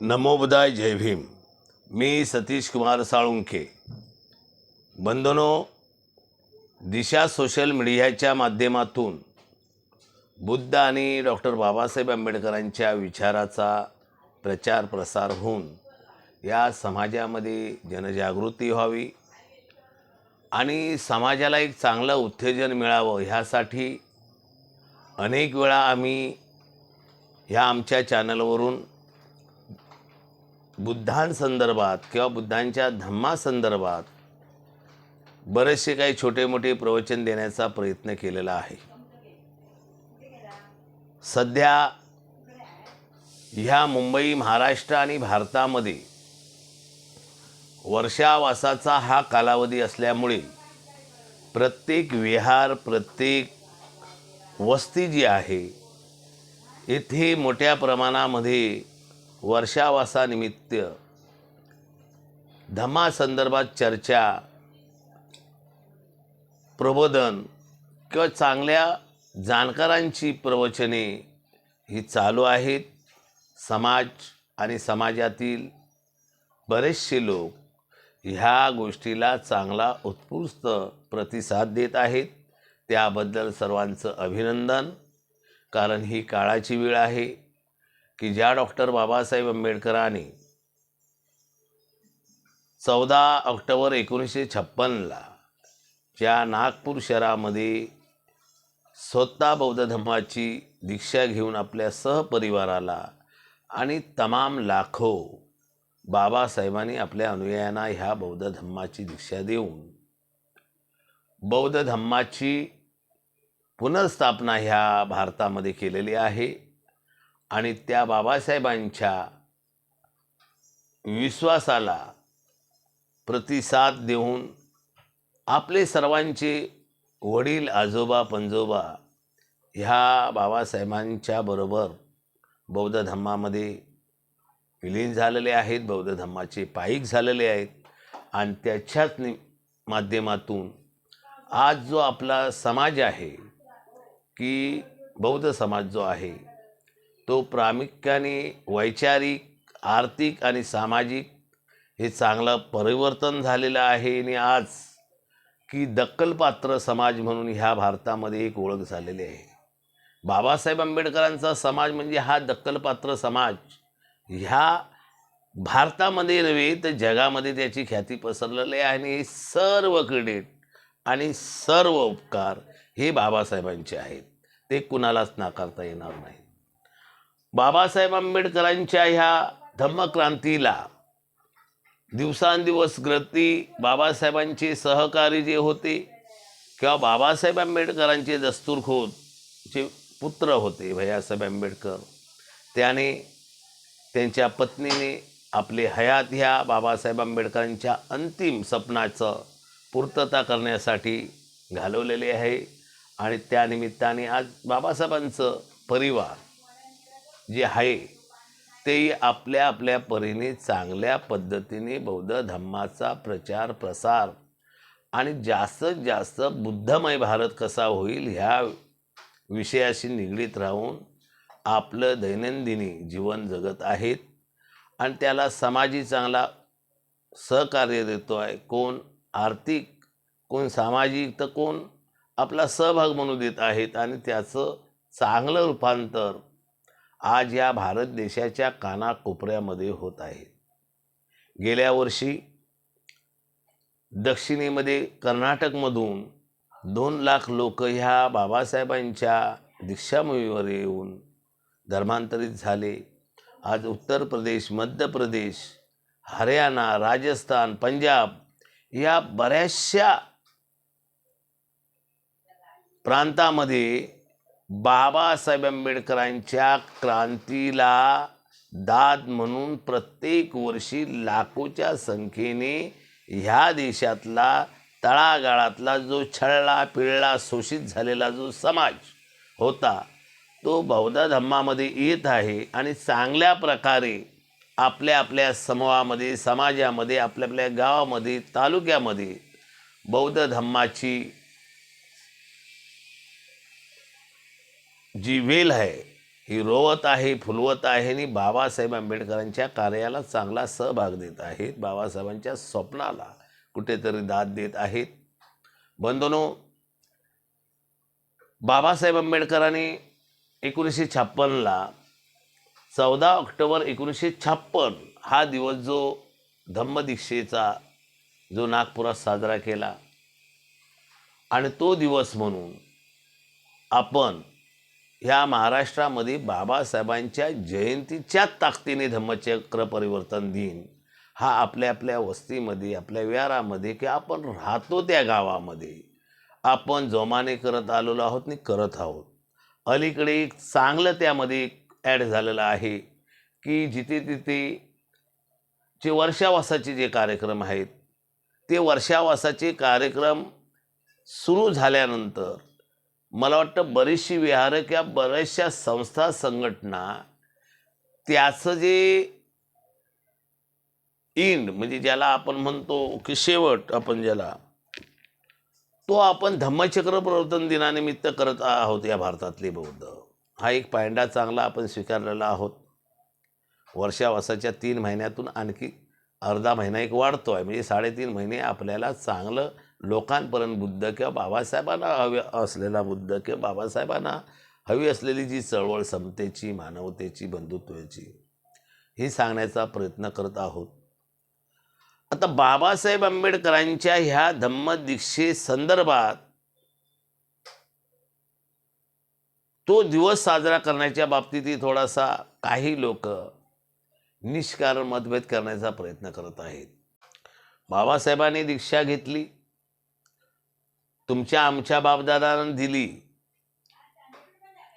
नमोबुदाय जय भीम. मी सतीश कुमार साळुंखे. बंधनो दिशा सोशल मीडियाच्या माध्यमातून बुद्ध आणि डॉक्टर बाबासाहेब आंबेडकरांच्या विचाराचा प्रचार प्रसार होऊन या समाजामध्ये जनजागृती व्हावी आणि समाजाला एक चांगलं उत्तेजन मिळावं ह्यासाठी अनेक वेळा आम्ही ह्या आमच्या चॅनलवरून बुद्धांसंदर्भात किंवा बुद्धांच्या धम्मासंदर्भात बरेचसे काही छोटे मोठे प्रवचन देण्याचा प्रयत्न केलेला आहे. सध्या ह्या मुंबई महाराष्ट्र आणि भारतामध्ये वर्षावासाचा हा कालावधी असल्यामुळे प्रत्येक विहार प्रत्येक वस्ती जी आहे येथे मोठ्या प्रमाणामध्ये वर्षावासानिमित्त धम्मासंदर्भात चर्चा प्रबोधन किंवा चांगल्या जाणकारांची प्रवचने ही चालू आहेत. समाज आणि समाजातील बरेचसे लोक ह्या गोष्टीला चांगला उत्कृष्ट प्रतिसाद देत आहेत. त्याबद्दल सर्वांचं अभिनंदन. कारण ही काळाची वेळ आहे. की ज्या डॉक्टर बाबासाहेब आंबेडकरांनी चौदा ऑक्टोबर एकोणीसशे छप्पनला ज्या नागपूर शहरामध्ये स्वतः बौद्ध धर्माची दीक्षा घेऊन आपल्या सहपरिवाराला आणि तमाम लाखो बाबासाहेबांनी आपल्या अनुयायांना ह्या बौद्ध धम्माची दीक्षा देऊन बौद्ध धम्माची पुनर्स्थापना ह्या भारतामध्ये केलेली आहे. आणि त्या बाबासाहेबांच्या विश्वासाला प्रतिसाद देऊन आपले सर्वांचे वडील आजोबा पंजोबा ह्या बाबासाहेबांच्या बरोबर बौद्ध धम्मामध्ये विलीन झालेले आहेत बौद्ध धम्माचे पायिक झालेले आहेत आणि त्याच्याच नि माध्यमातून आज जो आपला समाज आहे की बौद्ध समाज जो आहे तो प्रामुख्याने वैचारिक आर्थिक आणि सामाजिक हे चांगलं परिवर्तन झालेलं आहे. आणि आज की दक्कलपात्र समाज म्हणून ह्या भारतामध्ये एक ओळख झालेली आहे. बाबासाहेब आंबेडकरांचा समाज म्हणजे हा दक्कलपात्र समाज. ह्या भारतामध्ये नव्हे तर जगामध्ये त्याची ख्याती पसरलेली आहे. आणि हे सर्व क्रेडिट आणि सर्व उपकार हे बाबासाहेबांचे आहेत. ते कुणालाच नाकारता येणार नाहीत. बाबासाहेब आंबेडकरांच्या ह्या धम्मक्रांतीला दिवसांदिवस गती बाबासाहेबांचे सहकारी जे होते किंवा बाबासाहेब आंबेडकरांचे दस्तूरखोद जे पुत्र होते भैयासाहेब आंबेडकर त्याने त्यांच्या पत्नीने आपले हयात ह्या बाबासाहेब आंबेडकरांच्या अंतिम स्वप्नाचं पूर्तता करण्यासाठी घालवलेले आहे. आणि त्यानिमित्ताने आज बाबासाहेबांचं परिवार जे आहे तेही आपल्या आपल्या परीने चांगल्या पद्धतीने बौद्ध धम्माचा प्रचार प्रसार. आणि जास्तीत जास्त बुद्धमय भारत कसा होईल ह्या विषयाशी निगडीत राहून आपलं दैनंदिनी जीवन जगत आहेत. आणि त्याला समाजी चांगला सहकार्य देतो आहे. कोण आर्थिक कोण सामाजिक तर कोण आपला सहभाग म्हणून देत आहेत. आणि त्याचं चांगलं रूपांतर आज या भारत देशाच्या कानाकोपऱ्यामध्ये होत आहे. गेल्या वर्षी दक्षिणेमध्ये कर्नाटकमधून दोन लाख लोक ह्या बाबासाहेबांच्या दीक्षाभूमीवर येऊन धर्मांतरित झाले. आज उत्तर प्रदेश मध्य प्रदेश हरियाणा राजस्थान पंजाब या बऱ्याचशा प्रांतामध्ये बाबासाहेब आंबेडकरांच्या क्रांतीला दाद म्हणून प्रत्येक वर्षी लाखोच्या संख्येने ह्या देशातला तळागाळातला जो छळला पिळला शोषित झालेला जो समाज होता तो बौद्ध धम्मामध्ये येत आहे आणि चांगल्या प्रकारे आपल्या आपल्या समूहामध्ये समाजामध्ये आपल्या आपल्या गावामध्ये तालुक्यामध्ये बौद्ध धम्माची जी वेल आहे ही रोवत आहे फुलवत आहे आणि बाबासाहेब आंबेडकरांच्या कार्याला चांगला सहभाग देत आहेत. बाबासाहेबांच्या स्वप्नाला कुठेतरी दाद देत आहेत. बंधनो बाबासाहेब आंबेडकरांनी एकोणीसशे छप्पनला चौदा ऑक्टोबर एकोणीसशे छप्पन हा दिवस जो धम्मदीक्षेचा जो नागपुरात साजरा केला. आणि तो दिवस म्हणून आपण ह्या महाराष्ट्रामध्ये बाबासाहेबांच्या जयंतीच्या ताकदीने धम्मचक्र परिवर्तन दिन हा आपल्या आपल्या वस्तीमध्ये आपल्या विहारामध्ये की आपण राहतो त्या गावामध्ये. आपण जोमाने करत आलेलो आहोत आणि करत आहोत. अलीकडे एक चांगलं त्यामध्ये ॲड झालेलं आहे की जिथे तिथे जे वर्षावासाचे जे कार्यक्रम आहेत ते वर्षावासाचे कार्यक्रम सुरू झाल्यानंतर मला वाटतं बरीचशी विहारं किंवा बऱ्याचशा संस्था संघटना त्याचं जे इंड म्हणजे ज्याला आपण म्हणतो की शेवट आपण ज्याला तो आपण धम्मचक्र प्रवर्तन दिनानिमित्त करत आहोत या भारतातले बौद्ध. हा एक पायंडा चांगला आपण स्वीकारलेला आहोत. वर्षावासाच्या तीन महिन्यातून आणखी अर्धा महिना एक वाढतो आहे म्हणजे साडेतीन महिने आपल्याला चांगलं लोकांपर्यंत बुद्ध किंवा बाबासाहेबांना हवे असलेला बुद्ध किंवा बाबासाहेबांना हवी असलेली जी चळवळ समतेची मानवतेची बंधुत्वाची ही सांगण्याचा प्रयत्न करत आहोत. आता बाबासाहेब आंबेडकरांच्या ह्या धम्मदीक्षे संदर्भात तो दिवस साजरा करण्याच्या बाबतीतही थोडासा काही लोक निष्कारण मतभेद करण्याचा प्रयत्न करत आहेत. बाबासाहेबांनी दीक्षा घेतली. तुमच्या आमच्या बापदादानं दिली.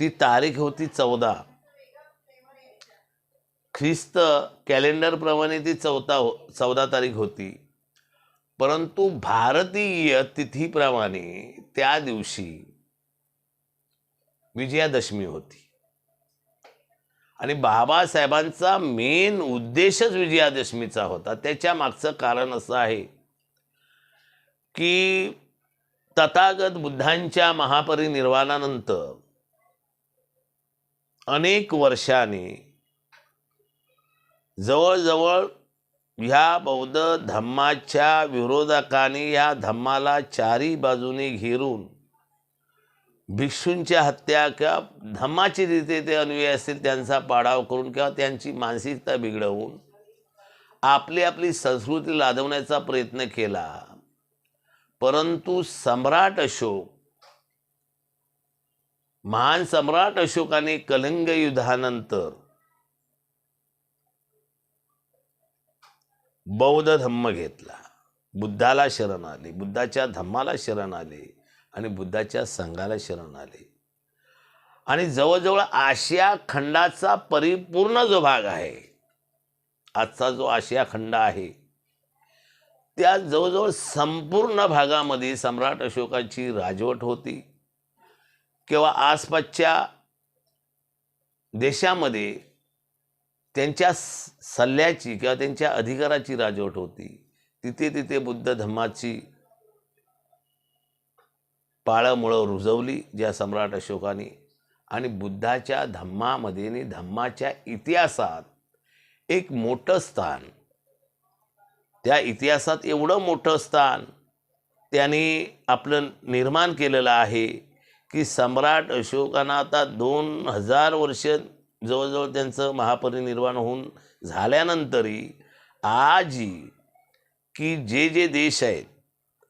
ती तारीख होती चौदा. ख्रिस्त कॅलेंडरप्रमाणे ती चौदा हो चौदा तारीख होती. परंतु भारतीय तिथीप्रमाणे त्या दिवशी विजयादशमी होती. आणि बाबासाहेबांचा मेन उद्देशच विजयादशमीचा होता. त्याच्या मागचं कारण असं आहे की तथागत बुद्धांच्या महापरिनिर्वाणानंतर अनेक वर्षाने जवळजवळ ह्या बौद्ध धम्माच्या विरोधकांनी या धम्माला चारी बाजूने घेरून भिक्षूंच्या हत्या किंवा धम्माची रीते ते अन्वय असतील त्यांचा पाडाव करून किंवा त्यांची मानसिकता बिघडवून आपली आपली संस्कृती लादवण्याचा प्रयत्न केला. परंतु सम्राट अशोक महान सम्राट अशोकाने कलिंग युद्धानंतर बौद्ध धम्म घेतला. बुद्धाला शरण आले बुद्धाच्या धम्माला शरण आले आणि बुद्धाच्या संघाला शरण आले. आणि जवळजवळ आशिया खंडाचा परिपूर्ण जो भाग आहे आजचा जो आशिया खंड आहे त्या जवळजवळ संपूर्ण भागामध्ये सम्राट अशोकाची राजवट होती. किंवा आसपासच्या देशामध्ये त्यांच्या सल्ल्याची किंवा त्यांच्या अधिकाराची राजवट होती. तिथे तिथे बुद्ध धम्माची पाळंमुळं रुजवली ज्या सम्राट अशोकाने. आणि बुद्धाच्या धम्मामध्ये आणि धम्माच्या इतिहासात एक मोठं स्थान त्या इतिहासात एवढं मोठं स्थान त्याने आपलं निर्माण केलेलं आहे की सम्राट अशोकांना आता दोन हजार वर्ष जवळजवळ त्यांचं महापरिनिर्वाण होऊन झाल्यानंतरही आजही की जे जे देश आहेत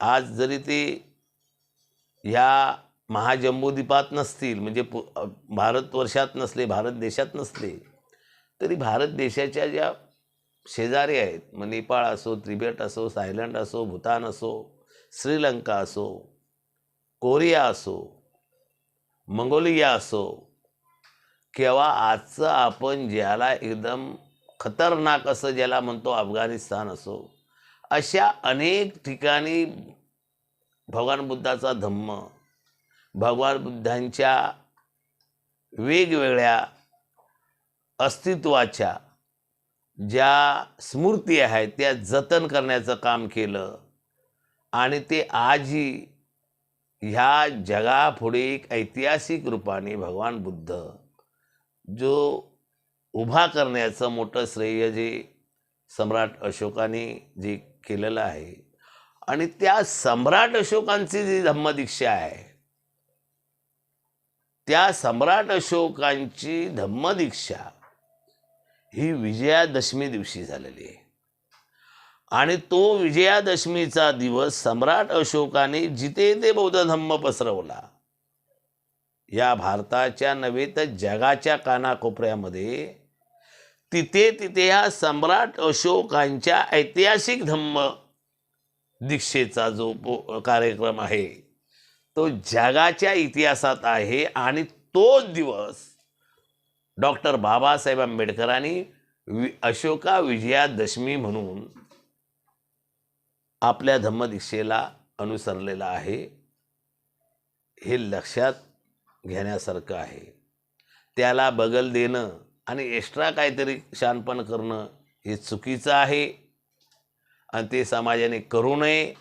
आज जरी ते ह्या महाजंबोद्वीपात नसतील म्हणजे पु भारतवर्षात नसले भारत देशात नसले तरी भारत देशाच्या ज्या शेजारी आहेत. मग नेपाळ असो त्रिबेट असो थायलंड असो भूतान असो श्रीलंका असो कोरिया असो मंगोलिया असो किंवा आजचं आपण ज्याला एकदम खतरनाक असं ज्याला म्हणतो अफगाणिस्तान असो अशा अनेक ठिकाणी भगवान बुद्धाचा धम्म भगवान बुद्धांच्या वेगवेगळ्या अस्तित्वाच्या ज्या स्मृती आहेत त्या जतन करण्याचं काम केलं आणि ते आजही ह्या जगापुढे एक ऐतिहासिक रूपाने भगवान बुद्ध जो उभा करण्याचं मोठं श्रेय जे सम्राट अशोकाने जे केलेलं आहे आणि त्या सम्राट अशोकांची जी धम्मदीक्षा आहे त्या सम्राट अशोकांची धम्मदीक्षा ही विजयादशमी दिवशी झालेली आहे. आणि तो विजयादशमीचा दिवस सम्राट अशोकाने जिथे ते बौद्ध धम्म पसरवला. या भारताच्या नव्हे तर जगाच्या कानाकोपऱ्यामध्ये तिथे तिथे ह्या सम्राट अशोकांच्या ऐतिहासिक धम्म दीक्षेचा जो कार्यक्रम आहे तो जगाच्या इतिहासात आहे आणि तोच दिवस डॉक्टर बाबासाहेब आंबेडकरांनी वि अशोका विजयादशमी म्हणून आपल्या धम्मदीक्षेला अनुसरलेला आहे. हे लक्षात घेण्यासारखं आहे. त्याला बगल देणं आणि एक्स्ट्रा काहीतरी शानपण करणं हे चुकीचं आहे. आणि ते समाजाने करू नये.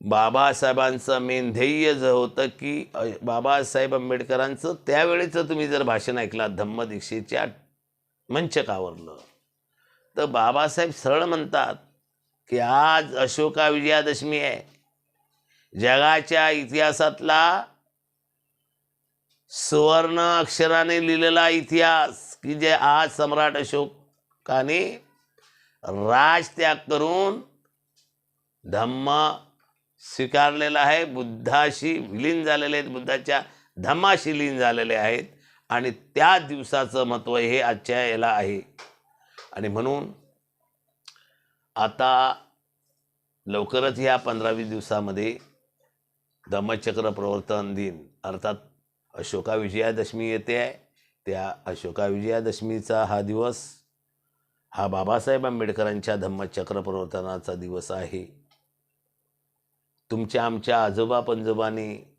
बाबासाहेबांचं मेन ध्येय जे होतं की बाबासाहेब आंबेडकरांचं त्यावेळेचं तुम्ही जर भाषण ऐकलात धम्मदीक्षेच्या मंचकावरलं तर बाबासाहेब सरळ म्हणतात की आज अशोका विजयादशमी आहे. जगाच्या इतिहासातला सुवर्ण अक्षराने लिहिलेला इतिहास की जे आज सम्राट अशोकाने राजत्याग करून धम्म स्वीकारलेला आहे. बुद्धाशी विलीन झालेले आहेत. बुद्धाच्या धम्माशी लीन झालेले आहेत. आणि त्या दिवसाचं महत्त्व हे आजच्या याला आहे. आणि म्हणून आता लवकरच ह्या पंधरावीस दिवसामध्ये धम्मचक्र प्रवर्तन दिन अर्थात अशोका विजयादशमी येते आहे. त्या अशोका विजयादशमीचा हा दिवस हा बाबासाहेब आंबेडकरांच्या धम्मचक्र प्रवर्तनाचा दिवस आहे. तुमच्या आमच्या आजोबा पंजोबाने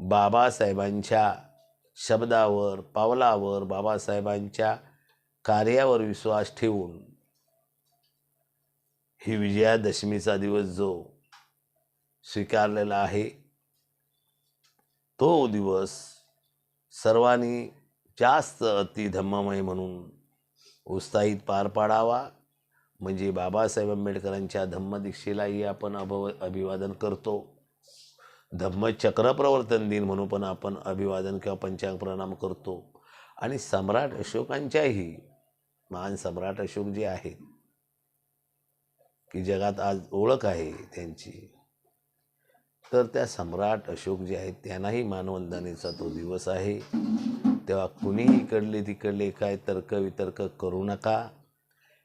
बाबासाहेबांच्या शब्दावर पावलावर बाबासाहेबांच्या कार्यावर विश्वास ठेवून ही विजयादशमीचा दिवस जो स्वीकारलेला आहे तो दिवस सर्वांनी जास्त अति धम्ममय म्हणून उत्साहित पार पाडावा. म्हणजे बाबासाहेब आंबेडकरांच्या धम्मदीक्षेलाही आपण अभव अभिवादन करतो. धम्मचक्र प्रवर्तन दिन म्हणून पण आपण अभिवादन किंवा पंचांग प्रणाम करतो. आणि सम्राट अशोकांच्याही महान सम्राट अशोक जे आहेत की जगात आज ओळख आहे त्यांची तर त्या सम्राट अशोक जे आहेत त्यांनाही मानवंदनेचा तो दिवस आहे. तेव्हा कुणीही इकडले तिकडले काय तर्क वितर्क करू नका.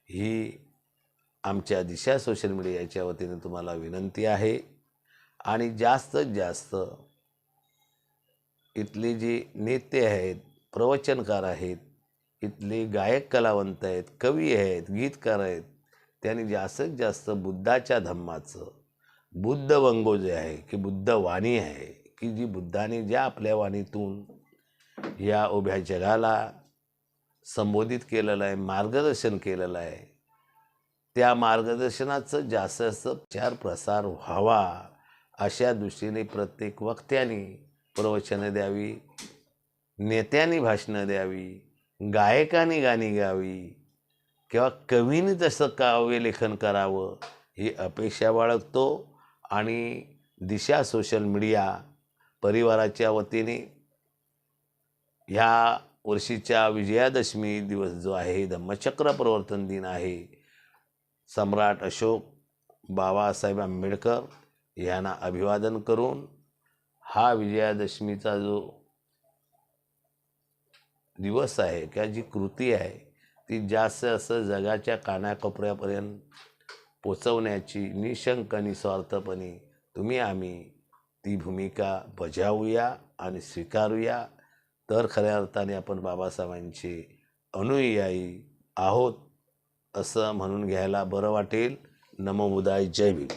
ही आमच्या दिशा सोशल मीडियाच्या वतीने तुम्हाला विनंती आहे. आणि जास्तीत जास्त इथले जे नेते आहेत प्रवचनकार आहेत इथले गायक कलावंत आहेत कवी आहेत गीतकार आहेत त्यांनी जास्तीत जास्त बुद्धाच्या धम्माचं बुद्ध वंगो जे आहे की बुद्ध वाणी आहे की जी बुद्धाने ज्या आपल्या वाणीतून या उभ्या जगाला संबोधित केलेलं आहे मार्गदर्शन केलेलं आहे त्या मार्गदर्शनाचं जास्त जास्त प्रचार प्रसार व्हावा अशा दृष्टीने प्रत्येक वक्त्याने प्रवचनं द्यावी नेत्यांनी भाषणं द्यावी गायकांनी गाणी गावी किंवा कवीने तसं काव्य लेखन करावं ही अपेक्षा बाळगतो आणि दिशा सोशल मीडिया परिवाराच्या वतीने ह्या वर्षीच्या विजयादशमी दिवस जो आहे धम्मचक्र प्रवर्तन दिन आहे सम्राट अशोक बाबासाहेब आंबेडकर यांना अभिवादन करून हा विजयादशमीचा जो दिवस आहे किंवा जी कृती आहे ती जास्त असं जगाच्या कानाकोपऱ्यापर्यंत पोचवण्याची निशंक निस्वार्थपणे तुम्ही आम्ही ती भूमिका बजावूया आणि स्वीकारूया. तर खऱ्या अर्थाने आपण बाबासाहेबांचे अनुयायी आहोत. असं म्हणून घ्यायला बरं वाटेल. नमो जय भीम.